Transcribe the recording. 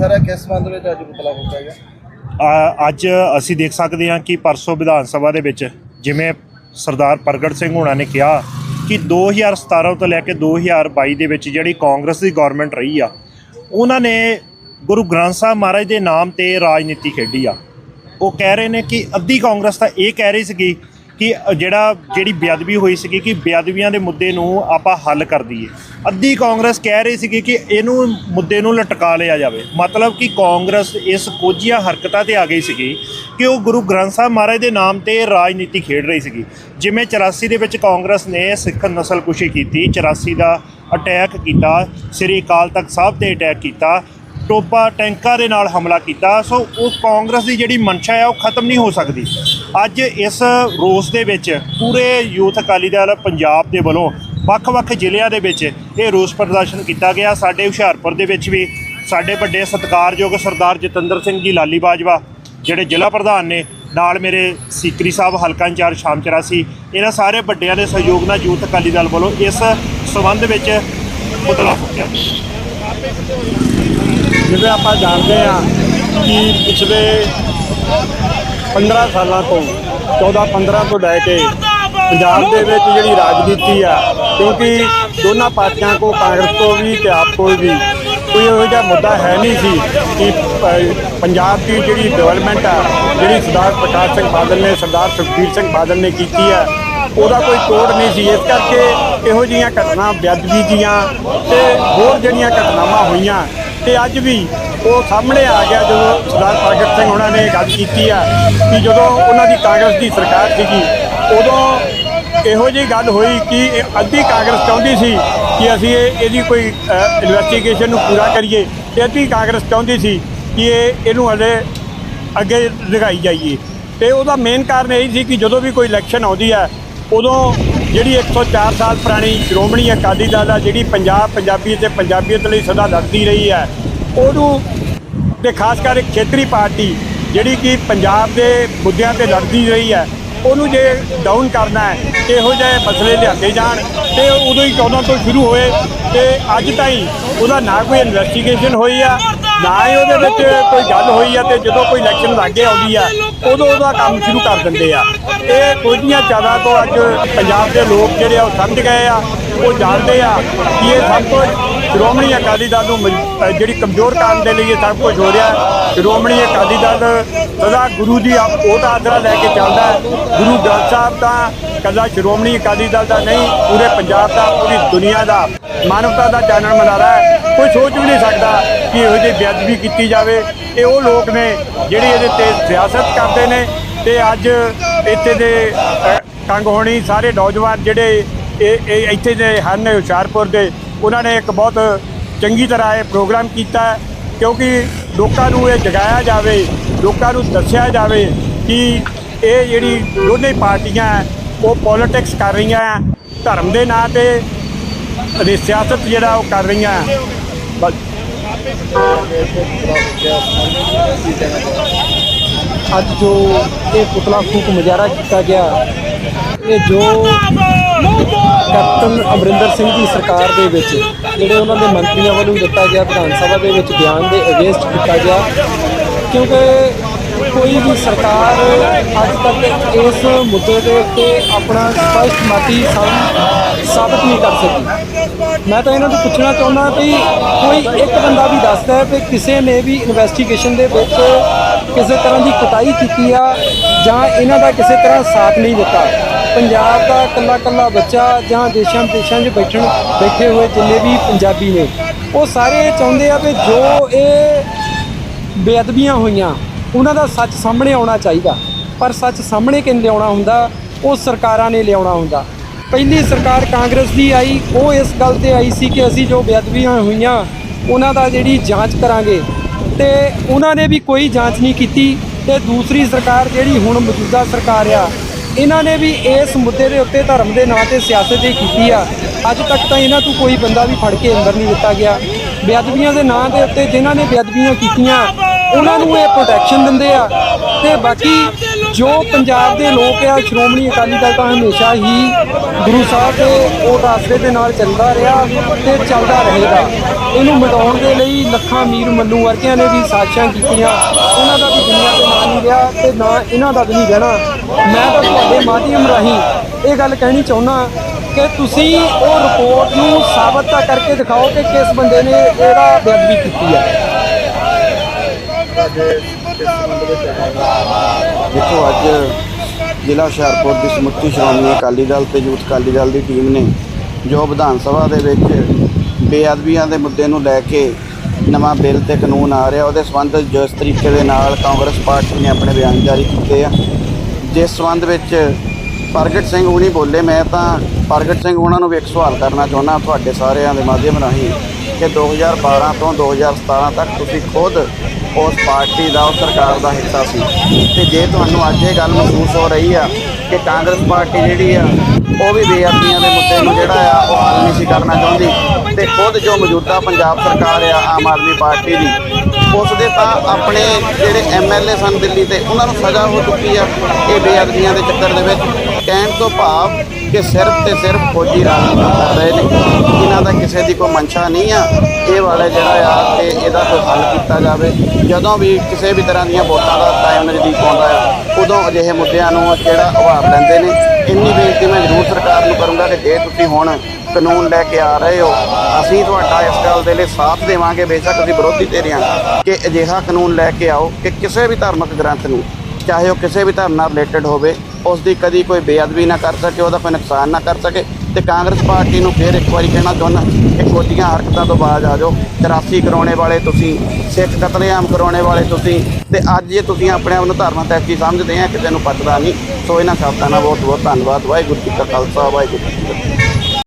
Sir ਕਿਸ ਸੰਬੰਧ ਵਿੱਚ ਅੱਜ ਪੁਤਲਾ ਫੂਕਿਆ ਗਿਆ ਅੱਜ ਅਸੀਂ ਦੇਖ ਸਕਦੇ ਹਾਂ ਕਿ ਪਰਸੋਂ ਵਿਧਾਨ ਸਭਾ ਦੇ ਵਿੱਚ ਜਿਵੇਂ ਸਰਦਾਰ ਪ੍ਰਗਟ ਸਿੰਘ ਹੋਣਾ ਨੇ ਕਿਹਾ ਕਿ 2017 ਤੋਂ ਲੈ ਕੇ 2022 ਦੇ ਵਿੱਚ ਜਿਹੜੀ ਕਾਂਗਰਸ ਦੀ ਗਵਰਨਮੈਂਟ ਰਹੀ ਆ, ਉਹਨਾਂ ਨੇ ਗੁਰੂ ਗ੍ਰੰਥ ਸਾਹਿਬ ਮਹਾਰਾਜ ਦੇ ਨਾਮ ਤੇ ਰਾਜਨੀਤੀ ਖੇਡੀ ਆ। ਉਹ ਕਹਿ ਰਹੇ ਨੇ ਕਿ ਅੱਧੀ ਕਾਂਗਰਸ ਤਾਂ ਇਹ ਕਹਿ ਰਹੀ ਸੀਗੀ ਕਿ ਜਿਹੜਾ, ਜਿਹੜੀ ਬੇਅਦਬੀ ਹੋਈ ਸੀਗੀ ਕਿ ਬੇਅਦਬੀਆਂ ਦੇ ਮੁੱਦੇ ਨੂੰ ਆਪਾਂ ਹੱਲ ਕਰ ਦਈਏ। ਅੱਧੀ ਕਾਂਗਰਸ ਕਹਿ ਰਹੀ ਸੀਗੀ ਕਿ ਇਹਨੂੰ ਮੁੱਦੇ ਨੂੰ ਲਟਕਾ ਲਿਆ ਜਾਵੇ। ਮਤਲਬ ਕਿ ਕਾਂਗਰਸ ਇਸ ਕੋਝੀਆਂ ਹਰਕਤਾਂ ਤੇ ਆ ਗਈ ਸੀਗੀ ਕਿ ਉਹ ਗੁਰੂ ਗ੍ਰੰਥ ਸਾਹਿਬ ਮਹਾਰਾਜ ਦੇ ਨਾਮ ਤੇ ਰਾਜਨੀਤੀ ਖੇਡ ਰਹੀ ਸੀਗੀ। ਜਿਵੇਂ 84 ਦੇ ਵਿੱਚ ਕਾਂਗਰਸ ਨੇ ਸਿੱਖ ਨਸਲਕੁਸ਼ੀ ਕੀਤੀ 84 ਦਾ ਅਟੈਕ ਕੀਤਾ, ਸ੍ਰੀ ਅਕਾਲ ਤਖਤ ਸਾਹਿਬ ਤੇ ਅਟੈਕ ਕੀਤਾ ਟੋਪਾ ਟੈਂਕਾਂ ਦੇ ਨਾਲ ਹਮਲਾ ਕੀਤਾ। ਸੋ ਉਹ ਕਾਂਗਰਸ ਦੀ ਜਿਹੜੀ ਮਨਸ਼ਾ ਹੈ ਉਹ ਖਤਮ ਨਹੀਂ ਹੋ ਸਕਦੀ। ਅੱਜ ਇਸ ਰੋਸ ਦੇ ਵਿੱਚ ਪੂਰੇ ਯੂਥ ਅਕਾਲੀ ਦਲ ਪੰਜਾਬ ਦੇ ਵੱਲੋਂ ਵੱਖ-ਵੱਖ ਜ਼ਿਲ੍ਹਿਆਂ ਦੇ ਵਿੱਚ ਇਹ ਰੋਸ ਪ੍ਰਦਰਸ਼ਨ ਕੀਤਾ ਗਿਆ। ਸਾਡੇ ਹੁਸ਼ਿਆਰਪੁਰ ਦੇ ਵਿੱਚ ਵੀ ਸਾਡੇ ਵੱਡੇ ਸਤਿਕਾਰਯੋਗ ਸਰਦਾਰ ਜਤਿੰਦਰ ਸਿੰਘ ਜੀ ਲਾਲੀ ਬਾਜਵਾ, ਜਿਹੜੇ ਜ਼ਿਲ੍ਹਾ ਪ੍ਰਧਾਨ ਨੇ, ਨਾਲ ਮੇਰੇ ਸੀਕਰੀ ਸਾਹਿਬ ਹਲਕਾ ਇੰਚਾਰਜ ਸ਼ਾਮ ਚਰਾਸੀ, ਇਹਨਾਂ ਸਾਰੇ ਵੱਡਿਆਂ ਦੇ ਸਹਿਯੋਗ ਨਾਲ ਯੂਥ ਅਕਾਲੀ ਦਲ ਵੱਲੋਂ ਇਸ ਸਬੰਧ ਵਿੱਚ ਪੁਤਲਾ ਫੂਕਿਆ। ਜਿਵੇਂ ਆਪਾਂ ਜਾਣਦੇ ਹਾਂ ਕਿ ਪਿਛਲੇ 15 ਸਾਲਾਂ ਤੋਂ 14 15 ਤੋਂ ਲੈ ਕੇ ਪੰਜਾਬ ਦੇ ਵਿੱਚ ਜਿਹੜੀ ਰਾਜਨੀਤੀ ਆ, ਕਿਉਂਕਿ ਦੋਨਾਂ ਪਾਰਟੀਆਂ ਕੋ ਕਾਂਗਰਸ ਤੋਂ ਵੀ ਤੇ ਆਪ ਕੋਲ ਵੀ ਕੋਈ ਇਹੋ ਜਿਹਾ ਮੁੱਦਾ ਹੈ ਨਹੀਂ ਸੀ ਕਿ ਪੰਜਾਬ ਦੀ ਜਿਹੜੀ ਡਿਵੈਲਪਮੈਂਟ ਆ, ਜਿਹੜੀ ਸਰਦਾਰ ਪ੍ਰਕਾਸ਼ ਸਿੰਘ ਬਾਦਲ ਨੇ, ਸਰਦਾਰ ਸੁਖਬੀਰ ਸਿੰਘ ਬਾਦਲ ਨੇ ਕੀਤੀ ਆ, ਉਹਦਾ ਕੋਈ ਤੋੜ ਨਹੀਂ ਸੀ। ਇਸ ਕਰਕੇ ਇਹੋ ਜਿਹੀਆਂ ਘਟਨਾ, ਬੇਅਦਬੀ ਦੀਆਂ ਤੇ ਹੋਰ ਜਿਹੜੀਆਂ ਘਟਨਾਵਾਂ ਹੋਈਆਂ ਤੇ ਅੱਜ ਵੀ ਉਹ ਸਾਹਮਣੇ ਆ ਗਿਆ ਜਦੋਂ ਸਰਦਾਰ ਪ੍ਰਗਟ ਸਿੰਘ ਉਹਨਾਂ ਨੇ ਗੱਲ ਕੀਤੀ ਆ ਕਿ ਜਦੋਂ ਉਹਨਾਂ ਦੀ ਕਾਂਗਰਸ ਦੀ ਸਰਕਾਰ ਸੀਗੀ, ਉਦੋਂ ਇਹੋ ਜਿਹੀ ਗੱਲ ਹੋਈ ਕਿ ਇਹ ਅੱਧੀ ਕਾਂਗਰਸ ਚਾਹੁੰਦੀ ਸੀ ਕਿ ਅਸੀਂ ਇਹ ਇਹਦੀ ਕੋਈ ਇਨਵੈਸਟੀਗੇਸ਼ਨ ਨੂੰ ਪੂਰਾ ਕਰੀਏ। ਤੇ ਅੱਧੀ ਕਾਂਗਰਸ ਚਾਹੁੰਦੀ ਸੀ ਕਿ ਇਹ ਇਹਨੂੰ ਹਲੇ ਅੱਗੇ ਲਗਾਈ ਜਾਈਏ। ਤੇ ਉਹਦਾ ਮੇਨ ਕਾਰਨ ਇਹ ਸੀ ਕਿ ਜਦੋਂ ਵੀ ਕੋਈ ਇਲੈਕਸ਼ਨ ਆਉਂਦੀ ਹੈ ਉਦੋਂ ਜਿਹੜੀ 104 ਸਾਲ ਪੁਰਾਣੀ ਸ਼੍ਰੋਮਣੀ ਅਕਾਲੀ ਦਲ ਆ, ਜਿਹੜੀ ਪੰਜਾਬ ਪੰਜਾਬੀ ਤੇ ਪੰਜਾਬੀਅਤ ਲਈ ਸਦਾ ਲੜਦੀ ਰਹੀ ਹੈ, ਉਹਨੂੰ ਤੇ ਖਾਸ ਕਰ ਇੱਕ ਖੇਤਰੀ ਪਾਰਟੀ ਜਿਹੜੀ ਕਿ ਪੰਜਾਬ ਦੇ ਮੁੱਦਿਆਂ ਤੇ ਲੜਦੀ ਰਹੀ ਹੈ, ਉਹਨੂੰ ਜੇ ਡਾਊਨ ਕਰਨਾ ਹੈ ਇਹੋ ਜਿਹੇ ਮਸਲੇ ਲਿਆਂਦੇ ਜਾਣ, ਤੇ ਉਦੋਂ ਹੀ 14 ਤੋਂ ਸ਼ੁਰੂ ਹੋਏ, ਤੇ ਅੱਜ ਤਾਈਂ ਉਹਦਾ ਨਾ ਕੋਈ ਇਨਵੈਸਟੀਗੇਸ਼ਨ ਹੋਈ ਆ, ਨਾ ਹੀ ਉਹਦੇ ਵਿੱਚ ਕੋਈ ਗੱਲ ਹੋਈ ਆ, ਤੇ ਜਦੋਂ ਕੋਈ ਇਲੈਕਸ਼ਨ ਲਾਗੇ ਆਉਂਦੀ ਆ ਉਦੋਂ ਉਹਦਾ ਕੰਮ ਸ਼ੁਰੂ ਕਰ ਦਿੰਦੇ ਆ। ਇਹ ਕੋਝੀਆਂ ਜ਼ਿਆਦਾ ਤੋਂ ਅੱਜ ਪੰਜਾਬ ਦੇ ਲੋਕ ਜਿਹੜੇ ਆ, ਉਹ ਸਮਝ ਗਏ ਆ, ਉਹ ਜਾਣਦੇ ਆ ਕਿ ਇਹ ਸਭ ਕੁਝ ਸ਼੍ਰੋਮਣੀ ਅਕਾਲੀ ਦਲ ਨੂੰ ਮਜ- ਜਿਹੜੀ ਕਮਜ਼ੋਰ ਕਰਨ ਦੇ ਲਈ ਇਹ ਸਭ ਕੁਝ ਹੋ ਰਿਹਾ। ਸ਼੍ਰੋਮਣੀ ਅਕਾਲੀ ਦਲ ਸਦਾ ਗੁਰੂ ਦੀ ਆਪ ਉਹਦਾ ਆਸਰਾ ਲੈ ਕੇ ਚੱਲਦਾ ਹੈ। ਗੁਰੂ ਗ੍ਰੰਥ ਸਾਹਿਬ ਦਾ ਕੱਲਾ ਸ਼੍ਰੋਮਣੀ ਅਕਾਲੀ ਦਲ ਦਾ ਨਹੀਂ, ਪੂਰੇ ਪੰਜਾਬ ਦਾ, ਪੂਰੀ ਦੁਨੀਆ ਦਾ ਮਾਨਵਤਾ ਦਾ ਚਾਨਣ ਮਨਾਰਾ ਹੈ। ਕੋਈ ਸੋਚ ਵੀ ਨਹੀਂ ਸਕਦਾ ਕਿ ਇਹੋ ਜਿਹੀ ਬੇਅਦਬੀ ਕੀਤੀ ਜਾਵੇ। ਇਹ ਉਹ ਲੋਕ ਨੇ ਜਿਹੜੇ ਇਹਦੇ ਤੇ ਸਿਆਸਤ ਕਰਦੇ ਨੇ ਤੇ ਅੱਜ ਇੱਥੇ ਦੇ ਕੰਗ ਹੋਣੀ ਸਾਰੇ ਨੌਜਵਾਨ ਜਿਹੜੇ ਇਹ ਇਹ ਇੱਥੇ ਦੇ ਹਨ ਹੁਸ਼ਿਆਰਪੁਰ ਦੇ ਉਹਨਾਂ ਨੇ ਇੱਕ ਬਹੁਤ ਚੰਗੀ ਤਰ੍ਹਾਂ ਇਹ ਪ੍ਰੋਗਰਾਮ ਕੀਤਾ ਕਿਉਂਕਿ ਲੋਕਾਂ ਨੂੰ ਇਹ ਜਗਾਇਆ ਜਾਵੇ ਲੋਕਾਂ ਨੂੰ ਦੱਸਿਆ ਜਾਵੇ ਕਿ ਇਹ ਜਿਹੜੀ ਦੋਨੇ ਪਾਰਟੀਆਂ ਹੈ, ਉਹ ਪੋਲਿਟਿਕਸ ਕਰ ਰਹੀਆਂ ਹੈ, ਧਰਮ ਦੇ ਨਾਂ ਤੇ ਸਿਆਸਤ ਜਿਹੜਾ ਉਹ ਕਰ ਰਹੀਆਂ ਬਸ। ਅੱਜ ਜੋ ਇਹ ਪੁਤਲਾ ਫੂਕ ਮੁਜ਼ਾਹਰਾ ਕੀਤਾ ਗਿਆ, ਇਹ ਜੋ ਕੈਪਟਨ ਅਮਰਿੰਦਰ ਸਿੰਘ ਦੀ ਸਰਕਾਰ ਦੇ ਵਿੱਚ, ਜਿਹੜੇ ਉਹਨਾਂ ਦੇ ਮੰਤਰੀਆਂ ਵੱਲੋਂ ਦਿੱਤਾ ਗਿਆ ਵਿਧਾਨ ਸਭਾ ਦੇ ਵਿੱਚ ਬਿਆਨ ਦੇ ਅਗੇਂਸਟ ਕੀਤਾ ਗਿਆ, ਕਿਉਂਕਿ ਕੋਈ ਵੀ ਸਰਕਾਰ ਅੱਜ ਤੱਕ ਇਸ ਮੁੱਦੇ ਦੇ ਉੱਤੇ ਆਪਣਾ ਸਪਸ਼ਟ ਮਤੀ ਸਾਬਤ ਨਹੀਂ ਕਰ ਸਕੀ। ਮੈਂ ਤਾਂ ਇਹਨਾਂ ਨੂੰ ਪੁੱਛਣਾ ਚਾਹੁੰਦਾ ਵੀ ਕੋਈ ਇੱਕ ਬੰਦਾ ਵੀ ਦੱਸਦਾ ਹੈ ਕਿ ਕਿਸੇ ਨੇ ਵੀ ਇਨਵੈਸਟੀਗੇਸ਼ਨ ਦੇ ਵਿੱਚ ਕਿਸੇ ਤਰ੍ਹਾਂ ਦੀ ਕੁਤਾਈ ਕੀਤੀ ਆ ਜਾਂ ਇਹਨਾਂ ਦਾ ਕਿਸੇ ਤਰ੍ਹਾਂ ਸਾਥ ਨਹੀਂ ਦਿੱਤਾ। ਪੰਜਾਬ ਦਾ ਕੱਲਾ ਕੱਲਾ ਬੱਚਾ ਜਾਂ ਦੇਸ਼ਾਂ ਵਿਦੇਸ਼ਾਂ 'ਚ ਬੈਠਣ, ਬੈਠੇ ਹੋਏ ਜਿੰਨੇ ਵੀ ਪੰਜਾਬੀ ਨੇ, ਉਹ ਸਾਰੇ ਇਹ ਚਾਹੁੰਦੇ ਆ ਵੀ ਜੋ ਇਹ ਬੇਅਦਬੀਆਂ ਹੋਈਆਂ, ਉਹਨਾਂ ਦਾ ਸੱਚ ਸਾਹਮਣੇ ਆਉਣਾ ਚਾਹੀਦਾ। ਪਰ ਸੱਚ ਸਾਹਮਣੇ ਕਿੰਨੇ ਲਿਆਉਣਾ ਹੁੰਦਾ, ਉਹ ਸਰਕਾਰਾਂ ਨੇ ਲਿਆਉਣਾ ਹੁੰਦਾ। ਪਹਿਲੀ ਸਰਕਾਰ ਕਾਂਗਰਸ ਦੀ ਆਈ, ਉਹ ਇਸ ਗੱਲ ਤੇ ਆਈ ਸੀ ਕਿ ਅਸੀਂ ਜੋ ਬੇਅਦਬੀਆਂ ਹੋਈਆਂ, ਉਹਨਾਂ ਦਾ ਜਿਹੜੀ ਜਾਂਚ ਕਰਾਂਗੇ। ਤੇ ਉਹਨਾਂ ਨੇ ਵੀ ਕੋਈ ਜਾਂਚ ਨਹੀਂ ਕੀਤੀ ਤੇ ਦੂਸਰੀ ਸਰਕਾਰ ਜਿਹੜੀ ਹੁਣ ਮੌਜੂਦਾ ਸਰਕਾਰ ਆ, ਇਹਨਾਂ ਨੇ ਵੀ ਇਸ ਮੁੱਦੇ ਦੇ ਉੱਤੇ ਧਰਮ ਦੇ ਨਾਂ ਤੇ ਸਿਆਸਤ ਹੀ ਕੀਤੀ ਆ। ਅੱਜ ਤੱਕ ਤਾਂ ਇਹਨਾਂ ਤੋਂ ਕੋਈ ਬੰਦਾ ਵੀ ਫੜ ਕੇ ਅੰਦਰ ਨਹੀਂ ਦਿੱਤਾ ਗਿਆ। ਬੇਅਦਬੀਆਂ ਦੇ ਨਾਂ ਦੇ ਉੱਤੇ ਜਿਨ੍ਹਾਂ ਨੇ ਬੇਅਦਬੀਆਂ ਕੀਤੀਆਂ, ਉਹਨਾਂ ਨੂੰ ਇਹ ਪ੍ਰੋਟੈਕਸ਼ਨ ਦਿੰਦੇ ਆ। ਤੇ ਬਾਕੀ ਜੋ ਪੰਜਾਬ ਦੇ ਲੋਕ ਆ ਸ਼੍ਰੋਮਣੀ ਅਕਾਲੀ ਦਲ ਤਾਂ ਹਮੇਸ਼ਾ ਹੀ ਗੁਰੂ ਸਾਹਿਬ ਦੇ ਉਹ ਰਾਸਤੇ ਦੇ ਨਾਲ ਚੱਲਦਾ ਰਿਹਾ ਤੇ ਚੱਲਦਾ ਰਹੇਗਾ। ਇਹਨੂੰ ਮਿਟਾਉਣ ਦੇ ਲਈ ਲੱਖਾਂ ਮੀਰ ਮੱਲੂ ਵਰਗਿਆਂ ਨੇ ਵੀ ਸਾਜ਼ਿਸ਼ਾਂ ਕੀਤੀਆਂ। ਉਹਨਾਂ ਦਾ ਵੀ ਦੁਨੀਆ ਤੇ ਨਾਂ ਨਹੀਂ ਰਿਹਾ ਤੇ ਨਾ ਇਹਨਾਂ ਦਾ ਵੀ ਨਹੀਂ ਰਹਿਣਾ। ਮੈਂ ਤਾਂ ਤੁਹਾਡੇ ਮਾਧਿਅਮ ਰਾਹੀਂ ਇਹ ਗੱਲ ਕਹਿਣੀ ਚਾਹੁੰਦਾ ਕਿ ਤੁਸੀਂ ਉਹ ਰਿਪੋਰਟ ਨੂੰ ਸਾਬਤ ਤਾਂ ਕਰਕੇ ਦਿਖਾਓ ਕਿ ਕਿਸ ਬੰਦੇ ਨੇ ਇਹਦਾ ਬੇਅਦਬੀ ਕੀਤੀ ਹੈ। ਦੇਖੋ, ਅੱਜ ਜ਼ਿਲ੍ਹਾ ਹੁਸ਼ਿਆਰਪੁਰ ਦੀ ਸਮੁੱਚੀ ਸ਼੍ਰੋਮਣੀ ਅਕਾਲੀ ਦਲ ਤੇ ਯੂਥ ਅਕਾਲੀ ਦਲ ਦੀ ਟੀਮ ਨੇ ਜੋ ਵਿਧਾਨ ਸਭਾ ਦੇ ਵਿੱਚ ਬੇਅਦਬੀਆਂ ਦੇ ਮੁੱਦੇ ਨੂੰ ਲੈ ਕੇ ਨਵਾਂ ਬਿੱਲ ਤੇ ਕਾਨੂੰਨ ਆ ਰਿਹਾ, ਉਹਦੇ ਸੰਬੰਧ ਜਿਸ ਤਰੀਕੇ ਦੇ ਨਾਲ ਕਾਂਗਰਸ ਪਾਰਟੀ ਨੇ ਆਪਣੇ ਬਿਆਨ ਜਾਰੀ ਕੀਤੇ ਆ। ਜਿਸ ਸੰਬੰਧ ਵਿੱਚ ਪ੍ਰਗਟ ਸਿੰਘ ਹੁਣੀ ਬੋਲੇ, ਮੈਂ ਤਾਂ ਪ੍ਰਗਟ ਸਿੰਘ ਉਹਨਾਂ ਨੂੰ ਵੀ ਇੱਕ ਸਵਾਲ ਕਰਨਾ ਚਾਹੁੰਦਾ ਤੁਹਾਡੇ ਸਾਰਿਆਂ ਦੇ ਮਾਧਿਅਮ ਰਾਹੀਂ ਕਿ 2012 ਤੋਂ 2017 ਤੱਕ ਤੁਸੀਂ ਖੁਦ ਉਸ ਪਾਰਟੀ ਦਾ, ਉਸ ਸਰਕਾਰ ਦਾ ਹਿੱਸਾ ਸੀ। ਤੇ ਜੇ ਤੁਹਾਨੂੰ ਅੱਜ ਇਹ ਗੱਲ ਮਹਿਸੂਸ ਹੋ ਰਹੀ ਆ ਕਿ ਕਾਂਗਰਸ ਪਾਰਟੀ ਜਿਹੜੀ ਆ, ਉਹ ਵੀ ਬੇਅਦਬੀਆਂ ਦੇ ਮੁੱਦੇ ਨੂੰ ਜਿਹੜਾ ਆ, ਉਹ ਹੱਲ ਨਹੀਂ ਸੀ ਕਰਨਾ ਚਾਹੁੰਦੀ, ਤੇ ਖੁਦ ਜੋ ਮੌਜੂਦਾ ਪੰਜਾਬ ਸਰਕਾਰ ਆ, ਆਮ ਆਦਮੀ ਪਾਰਟੀ ਦੀ, ਉਸ ਦੇ ਤਾਂ ਆਪਣੇ ਜਿਹੜੇ ਐਮਐਲਏ ਸਨ ਦਿੱਲੀ ਤੇ, ਉਹਨਾਂ ਨੂੰ ਸਜ਼ਾ ਹੋ ਚੁੱਕੀ ਆ, ਇਹ ਬੇਅਦਬੀਆਂ ਦੇ ਚੱਕਰ ਦੇ ਵਿੱਚ। ਕਹਿਣ ਤੋਂ ਭਾਵ ਕਿ ਸਿਰਫ ਤੇ ਸਿਰਫ ਫੌਜੀ ਰਾਜਨੀਤੀ ਕਰ ਰਹੇ ਨੇ। ਇਹਨਾਂ ਦਾ ਕਿਸੇ ਦੀ ਕੋਈ ਮਨਸ਼ਾ ਨਹੀਂ ਆ। ਇਹ ਵਾਲੇ ਜਿਹੜਾ ਆ ਕਿ ਇਹਦਾ ਕੋਈ ਹੱਲ ਕੀਤਾ ਜਾਵੇ। ਜਦੋਂ ਵੀ ਕਿਸੇ ਵੀ ਤਰ੍ਹਾਂ ਦੀਆਂ ਵੋਟਾਂ ਦਾ ਟਾਈਮ ਨਜ਼ਦੀਕ ਆਉਂਦਾ ਆ, ਉਦੋਂ ਅਜਿਹੇ ਮੁੱਦਿਆਂ ਨੂੰ ਜਿਹੜਾ ਉਭਾਰ ਲੈਂਦੇ ਨੇ। ਇੰਨੀ ਬੇਨਤੀ ਮੈਂ ਜ਼ਰੂਰ ਸਰਕਾਰ ਨੂੰ ਕਰੂੰਗਾ ਕਿ ਜੇ ਤੁਸੀਂ ਹੁਣ ਕਾਨੂੰਨ ਲੈ ਕੇ ਆ ਰਹੇ ਹੋ, ਅਸੀਂ ਤੁਹਾਡਾ ਇਸ ਗੱਲ ਦੇ ਲਈ ਸਾਥ ਦੇਵਾਂਗੇ। ਬੇਸ਼ੱਕ ਅਸੀਂ ਵਿਰੋਧੀ ਤੇਰੇ ਹਾਂ ਕਿ ਅਜਿਹਾ ਕਾਨੂੰਨ ਲੈ ਕੇ ਆਓ ਕਿ ਕਿਸੇ ਵੀ ਧਾਰਮਿਕ ਗ੍ਰੰਥ ਨੂੰ, ਚਾਹੇ ਉਹ ਕਿਸੇ ਵੀ ਧਰਮ ਨਾਲ ਰਿਲੇਟਡ ਹੋਵੇ ਉਸ ਦੀ ਕਦੀ ਕੋਈ ਬੇਅਦਬੀ ਨਾ ਕਰ ਸਕੇ, ਉਹਦਾ ਕੋਈ ਨੁਕਸਾਨ ਨਾ ਕਰ ਸਕੇ ਤੇ ਕਾਂਗਰਸ ਪਾਰਟੀ ਨੂੰ ਫੇਰ ਇੱਕ ਵਾਰੀ ਕਹਿਣਾ ਚਾਹੁੰਦਾ ਕਿ ਖੋਟੀਆਂ ਹਰਕਤਾਂ ਤੋਂ ਬਾਜ਼ ਆ ਜਾਓ। 83 ਕਰਾਉਣੇ ਵਾਲੇ ਤੁਸੀਂ, ਸਿੱਖ ਕਤਲੇਆਮ ਕਰਾਉਣੇ ਵਾਲੇ ਤੁਸੀਂ ਤੇ ਅੱਜ ਜੇ ਤੁਸੀਂ ਆਪਣੇ ਆਪ ਨੂੰ ਧਰਮ ਤੈਸੀ ਸਮਝਦੇ ਆ, ਕਿਸੇ ਨੂੰ ਪਤਾ ਨਹੀਂ। ਸੋ ਇਹਨਾਂ ਸ਼ਬਦਾਂ ਨਾਲ ਬਹੁਤ ਬਹੁਤ ਧੰਨਵਾਦ। ਵਾਹਿਗੁਰੂ ਜੀ ਕਾ ਖਾਲਸਾ, ਵਾਹਿਗੁਰੂ ਜੀ ਕੀ ਫਤਿਹ।